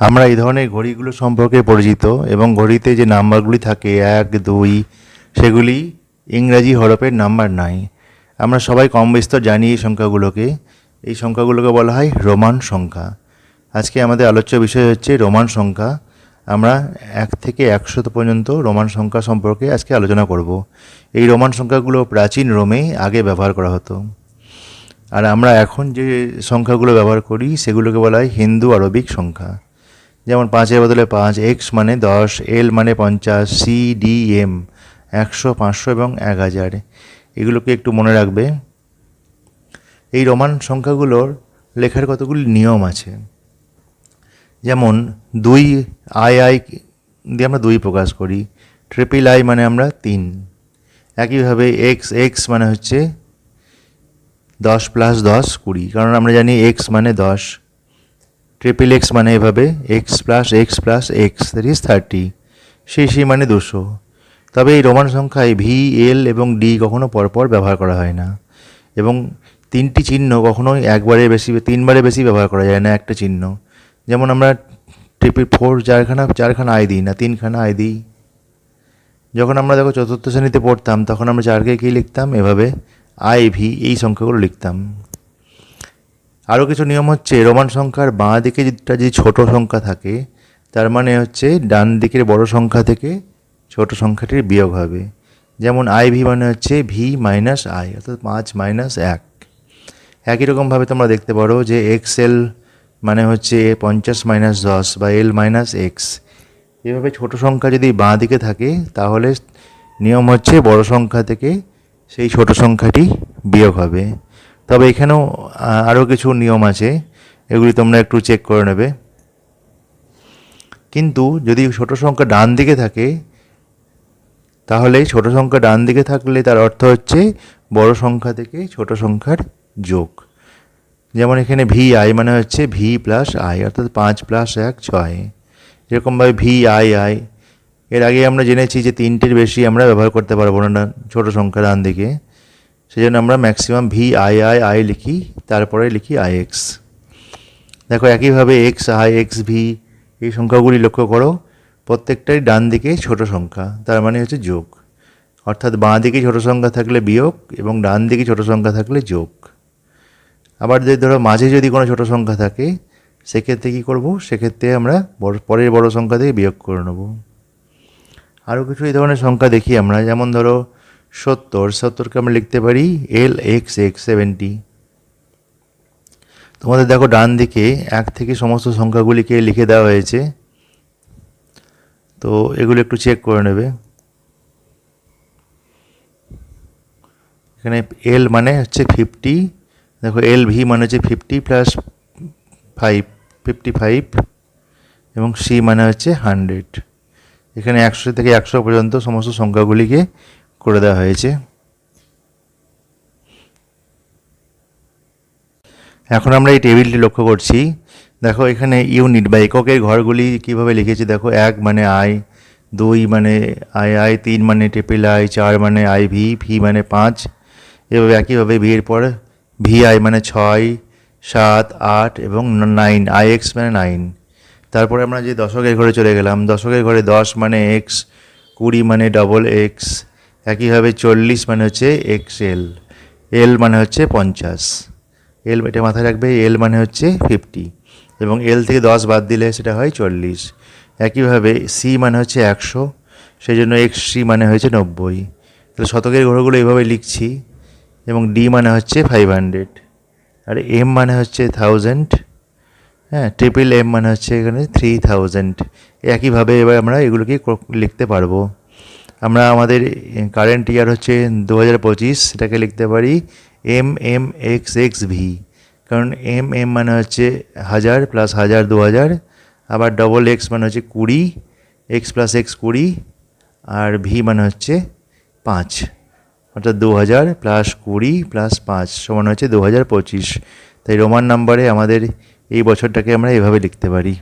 আমরা এই ধরনের ঘড়িগুলো সম্পর্কে পরিচিত এবং ঘড়িতে যে নাম্বারগুলি থাকে, এক, দুই, সেগুলি ইংরাজি হরফের নাম্বার নাই। আমরা সবাই কম বিস্তর জানি এই সংখ্যাগুলোকে এই সংখ্যাগুলোকে বলা হয় রোমান সংখ্যা। আজকে আমাদের আলোচ্য বিষয় হচ্ছে রোমান সংখ্যা। আমরা এক থেকে একশত পর্যন্ত রোমান সংখ্যা সম্পর্কে আজকে আলোচনা করব। এই রোমান সংখ্যাগুলো প্রাচীন রোমে আগে ব্যবহার করা হতো। আর আমরা এখন যে সংখ্যাগুলো ব্যবহার করি, সেগুলোকে বলা হয় হিন্দু আরবিক সংখ্যা। যেমন পাঁচের বদলে পাঁচ এক্স মানে দশ এল মানে পঞ্চাশ সি ডি এম একশো, পাঁচশো এবং এক হাজার। এগুলোকে একটু মনে রাখবে। এই রোমান সংখ্যাগুলোর লেখার কতগুলি নিয়ম আছে? যেমন দুই আই আই দিয়ে আমরা দুই প্রকাশ করি। ট্রিপল আই মানে আমরা তিন। একইভাবে এক্স এক্স মানে হচ্ছে দশ প্লাস দশ কুড়ি। কারণ আমরা জানি এক্স মানে দশ। ট্রিপল এক্স মানে এভাবে X plus X plus X that is thirty সেই সেই মানে দুশো। তবে এই রোমান সংখ্যায় ভি এল এবং ডি কখনো পরপর ব্যবহার করা হয় না। এবং তিনটি চিহ্ন কখনোই একবারে বেশি, তিনবারে বেশি ব্যবহার করা যায় না, একটা চিহ্ন। যেমন আমরা ট্রিপল ফোর চারখানা চারখানা আই দিই না, তিনখানা আই দিই। যখন আমরা দেখো চতুর্থ শ্রেণীতে পড়তাম, তখন আমরা চারকে কী লিখতাম? এভাবে আই ভি এই সংখ্যাগুলো লিখতাম। আরও কিছু নিয়ম হচ্ছে, রোমান সংখ্যার বাঁ দিকে যদি ছোট সংখ্যা থাকে, তার মানে হচ্ছে ডান দিকের বড় সংখ্যা থেকে ছোট সংখ্যাটির বিয়োগ হবে। যেমন আই ভি মানে হচ্ছে ভি মাইনাস আই অর্থাৎ পাঁচ মাইনাস এক। একই রকমভাবে তোমরা দেখতে পারো যে এক্স এল মানে হচ্ছে পঞ্চাশ মাইনাস দশ বা এল মাইনাস এক্স এভাবে ছোট সংখ্যা যদি বাঁ দিকে থাকে, তাহলে নিয়ম হচ্ছে বড় সংখ্যা থেকে সেই ছোট সংখ্যাটি বিয়োগ হবে। তবে এখানেও আরও কিছু নিয়ম আছে। এগুলি তোমরা একটু চেক করে নেবে। কিন্তু যদি ছোট সংখ্যা ডান দিকে থাকে, তাহলে ছোট সংখ্যা ডান দিকে থাকলে তার অর্থ হচ্ছে বড় সংখ্যা থেকে ছোট সংখ্যার যোগ। যেমন এখানে ভি আই মানে হচ্ছে ভি প্লাস আই অর্থাৎ পাঁচ প্লাস এক, ছয়। এরকমভাবে ভি আই আই এর আগে আমরা জেনেছি যে তিনটের বেশি আমরা ব্যবহার করতে পারব না, ছোট সংখ্যা ডান দিকে। সেই জন্য আমরা maximum V I I I লিখি, তারপরে লিখি আই এক্স দেখো একইভাবে এক্স আই এক্স ভি এই সংখ্যাগুলি লক্ষ্য করো, প্রত্যেকটাই ডান দিকে ছোট সংখ্যা, তার মানে হচ্ছে যোগ। অর্থাৎ বাঁ দিকে ছোট সংখ্যা থাকলে বিয়োগ এবং ডান দিকে ছোট সংখ্যা থাকলে যোগ। আবার যদি ধরো মাঝে যদি কোনো ছোট সংখ্যা থাকে, সেক্ষেত্রে কী করব? সেক্ষেত্রে আমরা বড়, পরের বড় সংখ্যা থেকে বিয়োগ করে নেব। আরও কিছু এই ধরনের সংখ্যা দেখি আমরা, যেমন ধরো সত্তর, সত্তরকে আমরা লিখতে পারি এল এক্স এক্স সেভেন্টি। তোমাদের দেখো ডান দিকে এক থেকে সমস্ত সংখ্যাগুলিকে লিখে দেওয়া হয়েছে। তো এগুলো একটু চেক করে নেবে। এখানে এল মানে হচ্ছে ফিফটি দেখো এল ভি মানে হচ্ছে fifty plus five fifty five এবং সি মানে হচ্ছে হান্ড্রেড এখানে একশো থেকে একশো পর্যন্ত সমস্ত সংখ্যাগুলিকে করে দেওয়া হয়েছে। এখন আমরা এই টেবিলটি লক্ষ্য করছি। দেখো, এখানে ইউনিট বা এককের ঘরগুলি কীভাবে লিখেছি? দেখো, এক মানে আই দুই মানে আই আই তিন মানে ট্রিপল আই চার মানে আই ভি ভি মানে পাঁচ। এভাবে একইভাবে ভি এর পর ভি আই মানে ছয়, সাত, আট এবং নাইন আই এক্স মানে নাইন তারপরে আমরা যে দশকের ঘরে চলে গেলাম, দশকের ঘরে দশ মানে এক্স কুড়ি মানে ডবল এক্স একইভাবে চল্লিশ মানে হচ্ছে এক্স এল এল মানে হচ্ছে পঞ্চাশ। এল এটা মাথায় রাখবে, এল মানে হচ্ছে ফিফটি। এবং এল থেকে দশ বাদ দিলে সেটা হয় চল্লিশ। একইভাবে সি মানে হচ্ছে একশো সেই জন্য এক্স সি মানে হয়েছে নব্বই। তাহলে শতকের ঘরগুলো এইভাবে লিখছি, এবং ডি মানে হচ্ছে ফাইভ হান্ড্রেড। আর এম মানে হচ্ছে থাউজেন্ড। হ্যাঁ ট্রিপল এম মানে হচ্ছে এখানে থ্রি থাউজেন্ড। একইভাবে এবার আমরা এগুলোকে লিখতে পারব। আমরা আমাদের কারেন্ট ইয়ার হচ্ছে দু হাজার পঁচিশ, সেটাকে লিখতে পারি M M X X V কারণ এম এম মানে হচ্ছে হাজার প্লাস হাজার দু হাজার আবার ডবল এক্স মানে হচ্ছে কুড়ি এক্স প্লাস এক্স কুড়ি, আর ভি মানে হচ্ছে পাঁচ। অর্থাৎ দু হাজার প্লাস কুড়ি প্লাস পাঁচ সমান হচ্ছে দু হাজার পঁচিশ। তাই রোমান নাম্বারে আমাদের এই বছরটাকে আমরা এভাবে লিখতে পারি।